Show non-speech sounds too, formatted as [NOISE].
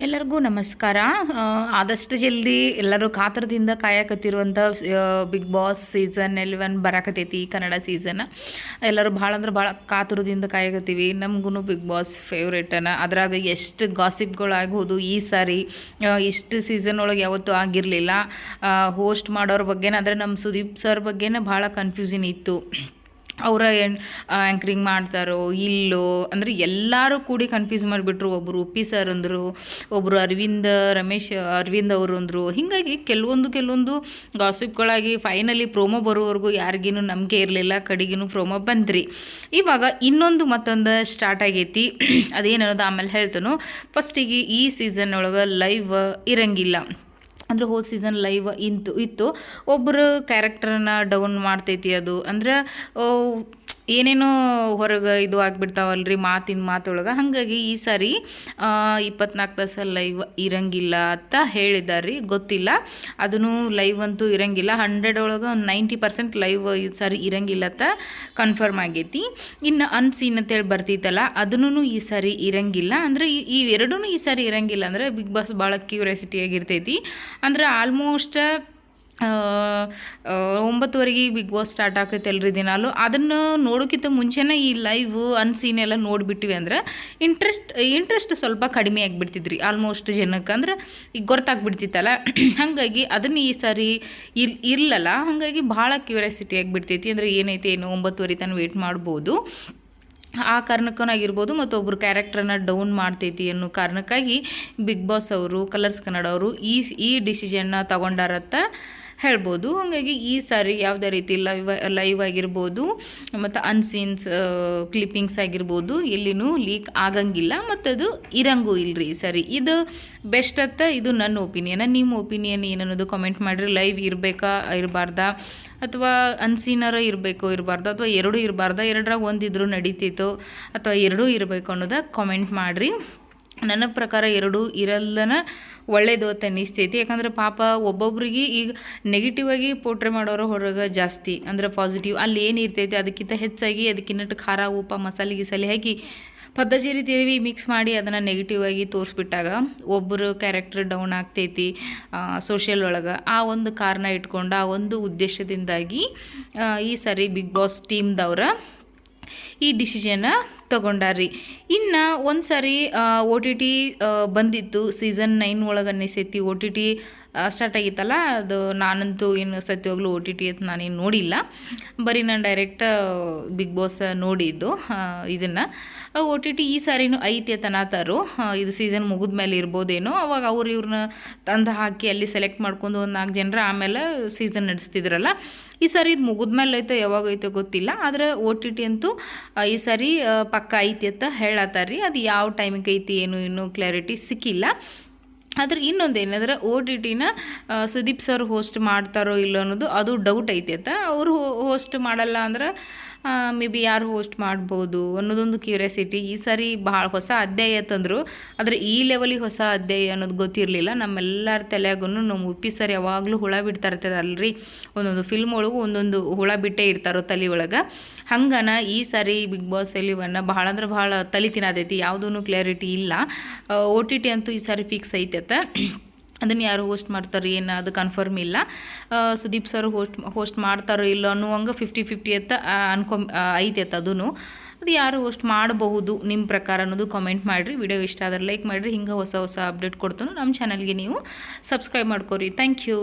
ಎಲ್ಲರಿಗೂ ನಮಸ್ಕಾರ. ಆದಷ್ಟು ಜಲ್ದಿ ಎಲ್ಲರೂ ಕಾತರದಿಂದ ಕಾಯಕತ್ತಿರುವಂಥ ಬಿಗ್ ಬಾಸ್ ಸೀಸನ್ ಎಲೆವನ್ ಬರಾಕತೈತಿ ಕನ್ನಡ ಸೀಸನ್ ಎಲ್ಲರೂ ಭಾಳ ಅಂದ್ರೆ ಭಾಳ ಕಾತುರದಿಂದ ಕಾಯಕತ್ತೀವಿ. ನಮಗೂ ಬಿಗ್ ಬಾಸ್ ಫೇವ್ರೇಟನ ಅದ್ರಾಗ ಎಷ್ಟು ಗಾಸಿಪ್ಗಳಾಗ್ಬೋದು ಈ ಸಾರಿ. ಇಷ್ಟು ಸೀಸನ್ ಒಳಗೆ ಯಾವತ್ತೂ ಆಗಿರಲಿಲ್ಲ. ಹೋಸ್ಟ್ ಮಾಡೋರ ಬಗ್ಗೆ ಅಂದರೆ ನಮ್ಮ ಸುದೀಪ್ ಸರ್ ಬಗ್ಗೆನೇ ಭಾಳ ಕನ್ಫ್ಯೂಷನ್ ಇತ್ತು. ಅವರ ಆ್ಯಂಕ್ರಿಂಗ್ ಮಾಡ್ತಾರೋ, ಇಲ್ಲೋ, ಅಂದರೆ ಎಲ್ಲರೂ ಕೂಡಿ ಕನ್ಫ್ಯೂಸ್ ಮಾಡಿಬಿಟ್ರು. ಒಬ್ಬರು ಉಪ್ಪಿ ಸರ್ ಅಂದರು ಒಬ್ಬರು ಅರವಿಂದ, ರಮೇಶ್, ಅರವಿಂದ್ ಅವರು ಅಂದರು. ಹೀಗಾಗಿ ಕೆಲವೊಂದು ಕೆಲವೊಂದು ಗಾಸಿಪ್ಗಳಾಗಿ ಫೈನಲಿ ಪ್ರೋಮೋ ಬರೋವರೆಗೂ ಯಾರಿಗೇನು ನಂಬಿಕೆ ಇರಲಿಲ್ಲ, ಕಡೆಗೇನು ಪ್ರೋಮೋ ಬಂದ್ರಿ. ಇವಾಗ ಇನ್ನೊಂದು ಮತ್ತೊಂದು ಸ್ಟಾರ್ಟ್ ಆಗೈತಿ. ಅದೇನನ್ನೋದು ಆಮೇಲೆ ಹೇಳ್ತಾನು. ಫಸ್ಟಿಗೆ ಈ ಸೀಸನ್ ಒಳಗೆ ಲೈವ್ ಇರಂಗಿಲ್ಲ. ಅಂದ್ರೆ ಹೋದ ಸೀಸನ್ ಲೈವ್ ಇಂತು ಇತ್ತು. ಒಬ್ಬರು ಕ್ಯಾರೆಕ್ಟರನ್ನ ಡೌನ್ ಮಾಡ್ತೈತಿ ಅದು. ಅಂದ್ರೆ ಏನೇನೋ ಹೊರಗೆ ಇದು ಆಗಿಬಿಡ್ತಾವಲ್ರಿ ಮಾತಿನ ಮಾತೊಳಗೆ. ಹಾಗಾಗಿ ಈ ಸಾರಿ ಇಪ್ಪತ್ನಾಲ್ಕು ತಾಸು ಲೈವ್ ಇರಂಗಿಲ್ಲ ಅಂತ ಹೇಳಿದ್ದಾರೆ ಗೊತ್ತಿಲ್ಲ. ಅದನ್ನು ಲೈವ್ ಅಂತೂ ಇರಂಗಿಲ್ಲ. ಹಂಡ್ರೆಡ್ ಒಳಗೆ ಒಂದು ನೈಂಟಿ ಪರ್ಸೆಂಟ್ ಲೈವ್ ಈ ಸಾರಿ ಇರಂಗಿಲ್ಲ ಅಂತ ಕನ್ಫರ್ಮ್ ಆಗೈತಿ. ಇನ್ನು ಅನ್ಸೀನ್ ಅಂತೇಳಿ ಬರ್ತಿತ್ತಲ್ಲ ಅದನ್ನು ಈ ಸಾರಿ ಇರಂಗಿಲ್ಲ. ಅಂದರೆ ಈ ಎರಡೂ ಈ ಸಾರಿ ಇರಂಗಿಲ್ಲ. ಅಂದರೆ ಬಿಗ್ ಬಾಸ್ ಭಾಳ ಕ್ಯೂರಿಯಾಸಿಟಿ ಆಗಿರ್ತೈತಿ. ಅಂದ್ರೆ ಆಲ್ಮೋಸ್ಟ್ ಒಂಬತ್ತುವರೆಗೆ ಬಿಗ್ ಬಾಸ್ ಸ್ಟಾರ್ಟ್ ಆಗ್ತೈತೆ ಅಲ್ರಿ ದಿನಾಲು. ಅದನ್ನು ನೋಡೋಕ್ಕಿಂತ ಮುಂಚೆನೇ ಈ ಲೈವ್ ಅನ್ಸೀನ್ ಎಲ್ಲ ನೋಡಿಬಿಟ್ಟಿವಿ ಅಂದ್ರೆ ಇಂಟ್ರೆಸ್ಟ್ ಇಂಟ್ರೆಸ್ಟ್ ಸ್ವಲ್ಪ ಕಡಿಮೆ ಆಗಿಬಿಡ್ತಿದ್ರಿ ಆಲ್ಮೋಸ್ಟ್ ಜನಕ್ಕೆ. ಅಂದ್ರೆ ಈಗ ಗೊತ್ತಾಗ್ಬಿಡ್ತಿತ್ತಲ್ಲ. [CLEARS THROAT] ಹಾಗಾಗಿ ಅದನ್ನು ಈ ಸಾರಿ ಇಲ್ ಇರಲಲ್ಲ ಹಾಗಾಗಿ ಭಾಳ ಕ್ಯೂರಿಯಾಸಿಟಿ ಆಗಿಬಿಡ್ತೈತಿ. ಅಂದರೆ ಏನೈತೆ ಏನು ಒಂಬತ್ತುವರೆ ತನಕ ವೇಟ್ ಮಾಡ್ಬೋದು. ಆ ಕಾರಣಕ್ಕನಾಗಿರ್ಬೋದು ಮತ್ತು ಒಬ್ಬರು ಕ್ಯಾರೆಕ್ಟ್ರನ್ನ ಡೌನ್ ಮಾಡ್ತೈತಿ ಅನ್ನೋ ಕಾರಣಕ್ಕಾಗಿ ಬಿಗ್ ಬಾಸ್ ಅವರು ಕಲರ್ಸ್ ಕನ್ನಡ ಅವರು ಈ ಈ ಡಿಸಿಷನ್ನ ತಗೊಂಡಾರತ್ತ. ಹೇಳ್ಬೋದು. ಹಾಗಾಗಿ ಈ ಸಾರಿ ಯಾವುದೇ ರೀತಿ ಲೈವ್ ಲೈವ್ ಆಗಿರ್ಬೋದು, ಮತ್ತು ಅನ್ಸೀನ್ಸ್ ಕ್ಲಿಪ್ಪಿಂಗ್ಸ್ ಆಗಿರ್ಬೋದು, ಎಲ್ಲಿನೂ ಲೀಕ್ ಆಗಂಗಿಲ್ಲ. ಮತ್ತು ಅದು ಇರಂಗೂ ಇಲ್ರಿ ಸರಿ ಸಾರಿ. ಇದು ಬೆಸ್ಟ್ ಅತ್ತ ಇದು ನನ್ನ ಒಪಿನಿಯನ್ ನಿಮ್ಮ ಒಪಿನಿಯನ್ ಏನನ್ನೋದು ಕಮೆಂಟ್ ಮಾಡಿರಿ. ಲೈವ್ ಇರಬೇಕಾ, ಇರಬಾರ್ದ? ಅಥವಾ ಅನ್ಸೀನರ ಇರಬೇಕು, ಇರಬಾರ್ದು? ಅಥವಾ ಎರಡೂ ಇರಬಾರ್ದ? ಎರಡರಾಗ ಒಂದಿದ್ರು ನಡೀತಿತ್ತು, ಅಥವಾ ಎರಡೂ ಇರಬೇಕು ಅನ್ನೋದ ಕಾಮೆಂಟ್ ಮಾಡಿರಿ. ನನ್ನ ಪ್ರಕಾರ ಎರಡೂ ಇರಲ್ಲನ ಒಳ್ಳೆಯದು ಅಂತ ಅನ್ನಿಸ್ತೈತಿ. ಯಾಕಂದ್ರೆ ಪಾಪ ಒಬ್ಬೊಬ್ರಿಗೆ ಈಗ ನೆಗೆಟಿವ್ ಆಗಿ ಪೋಟ್ರೆ ಮಾಡೋರು ಹೊರಗೆ ಜಾಸ್ತಿ. ಅಂದ್ರೆ ಪಾಸಿಟಿವ್ ಅಲ್ಲಿ ಏನು ಇರ್ತೈತಿ, ಅದಕ್ಕಿಂತ ಹೆಚ್ಚಾಗಿ ಅದಕ್ಕಿನ್ನಟ್ಟು ಖಾರ, ಉಪ್ಪ, ಮಸಾಲೆ, ಗಿಸಾಲೆ ಹಾಕಿ ಪದ್ಧತಿ ತಿರುವಿ ಮಿಕ್ಸ್ ಮಾಡಿ ಅದನ್ನು ನೆಗೆಟಿವ್ ಆಗಿ ತೋರಿಸ್ಬಿಟ್ಟಾಗ ಒಬ್ಬರು ಕ್ಯಾರೆಕ್ಟರ್ ಡೌನ್ ಆಗ್ತೈತಿ ಸೋಷಿಯಲ್ ಒಳಗೆ. ಆ ಒಂದು ಕಾರಣ ಇಟ್ಕೊಂಡು, ಆ ಒಂದು ಉದ್ದೇಶದಿಂದಾಗಿ ಈ ಸರಿ ಬಿಗ್ ಬಾಸ್ ಟೀಮ್ದವ್ರ ಈ ಡಿಸಿಷನ್ನ ತಗೊಂಡಾರ್ರಿ. ಇನ್ನು ಒಂದು ಸಾರಿ ಓ ಟಿ ಟಿ ಬಂದಿತ್ತು. ಸೀಸನ್ ನೈನ್ ಒಳಗೆ ಅನ್ನಿಸೈತಿ. ಒ ಟಿ ಟಿ ಸ್ಟಾರ್ಟ್ ಆಗಿತ್ತಲ್ಲ, ಅದು ನಾನಂತೂ ಏನು ಸತ್ಯವಾಗ್ಲೂ ಓ ಟಿ ಟಿ ಅಂತ ನಾನೇನು ನೋಡಿಲ್ಲ. ಬರೀ ನಾನು ಡೈರೆಕ್ಟ್ ಬಿಗ್ ಬಾಸ್ ನೋಡಿದ್ದು ಇದನ್ನು. ಓ ಟಿ ಟಿ ಈ ಸಾರಿನೂ ಐತಿ ತನಾತಾರು ಇದು ಸೀಸನ್ ಮುಗಿದ ಮೇಲೆ ಇರ್ಬೋದೇನೋ, ಅವಾಗ ಅವ್ರು ಇವ್ರನ್ನ ತಂದು ಹಾಕಿ ಅಲ್ಲಿ ಸೆಲೆಕ್ಟ್ ಮಾಡ್ಕೊಂಡು ಒಂದು ನಾಲ್ಕು ಜನರ ಆಮೇಲೆ ಸೀಸನ್ ನಡೆಸ್ತಿದ್ರಲ್ಲ. ಈ ಸಾರಿ ಇದು ಮುಗಿದ್ಮೇಲೆ ಐತೋ ಯಾವಾಗ ಐತೋ ಗೊತ್ತಿಲ್ಲ, ಆದರೆ ಓ ಟಿ ಟಿ ಅಂತೂ ಈ ಸಾರಿ ಪಕ್ಕ ಐತಿ ಅಂತ ಹೇಳತ್ತಾರ್ರಿ ಅದು ಯಾವ ಟೈಮಿಗೆ ಐತಿ, ಏನು, ಇನ್ನೂ ಕ್ಲಾರಿಟಿ ಸಿಕ್ಕಿಲ್ಲ. ಆದ್ರೆ ಇನ್ನೊಂದು ಏನಂದ್ರೆ ಓ ಟಿ ಟಿನ ಸುದೀಪ್ ಸರ್ ಹೋಸ್ಟ್ ಮಾಡ್ತಾರೋ ಇಲ್ಲೋ ಅನ್ನೋದು ಅದು ಡೌಟ್ ಐತೆ ಅಂತ. ಅವರು ಹೋಸ್ಟ್ ಮಾಡಲ್ಲ ಅಂದ್ರೆ ಮೇ ಬಿ ಯಾರು ಹೋಸ್ಟ್ ಮಾಡ್ಬೋದು ಅನ್ನೋದೊಂದು ಕ್ಯೂರಿಯಾಸಿಟಿ ಈ ಸಾರಿ ಭಾಳ ಹೊಸ ಅಧ್ಯಾಯ ತಂದರು. ಆದರೆ ಈ ಲೆವೆಲಿಗೆ ಹೊಸ ಅಧ್ಯಾಯ ಅನ್ನೋದು ಗೊತ್ತಿರಲಿಲ್ಲ. ನಮ್ಮೆಲ್ಲರ ತಲೆಯಾಗೂ ನಮ್ಮ ಉಪ್ಪಿ ಸರ್ ಯಾವಾಗಲೂ ಹುಳ ಬಿಡ್ತಾ ಇರ್ತದೆ ಅಲ್ರಿ ಒಂದೊಂದು ಫಿಲ್ಮ್ ಒಳಗೂ ಒಂದೊಂದು ಹುಳ ಬಿಟ್ಟೇ ಇರ್ತಾರೋ ತಲೆ ಒಳಗೆ. ಹಂಗನ ಈ ಸಾರಿ ಬಿಗ್ ಬಾಸ್ ಎಲಿವನ್ನ ಭಾಳ ಅಂದ್ರೆ ಭಾಳ ತಲೆ ತಿನ್ನತೈತಿ ಯಾವುದೂ ಕ್ಲಾರಿಟಿ ಇಲ್ಲ. ಓ ಟಿ ಟಿ ಅಂತೂ ಈ ಸಾರಿ ಫಿಕ್ಸ್ ಐತೆ ಅದನ್ನು ಯಾರು ಹೋಸ್ಟ್ ಮಾಡ್ತಾರೆ ಏನು ಅದು ಕನ್ಫರ್ಮ್ ಇಲ್ಲ. ಸುದೀಪ್ ಸರ್ ಹೋಸ್ಟ್ ಹೋಸ್ಟ್ ಮಾಡ್ತಾರೋ ಇಲ್ಲ ಅನ್ನುವಂಗೆ ಫಿಫ್ಟಿ ಫಿಫ್ಟಿ ಅಂತ ಅನ್ಕೊಂ ಐತೆ ಅದೂ ಅದು ಯಾರು ಹೋಸ್ಟ್ ಮಾಡಬಹುದು ನಿಮ್ಮ ಪ್ರಕಾರ ಅನ್ನೋದು ಕಾಮೆಂಟ್ ಮಾಡಿರಿ. ವಿಡಿಯೋ ಇಷ್ಟ ಆದರೆ ಲೈಕ್ ಮಾಡಿರಿ. ಹಿಂಗೆ ಹೊಸ ಹೊಸ ಅಪ್ಡೇಟ್ ಕೊಡ್ತಾನು ನಮ್ಮ ಚಾನಲ್ಗೆ ನೀವು ಸಬ್ಸ್ಕ್ರೈಬ್ ಮಾಡ್ಕೊರಿ. Thank you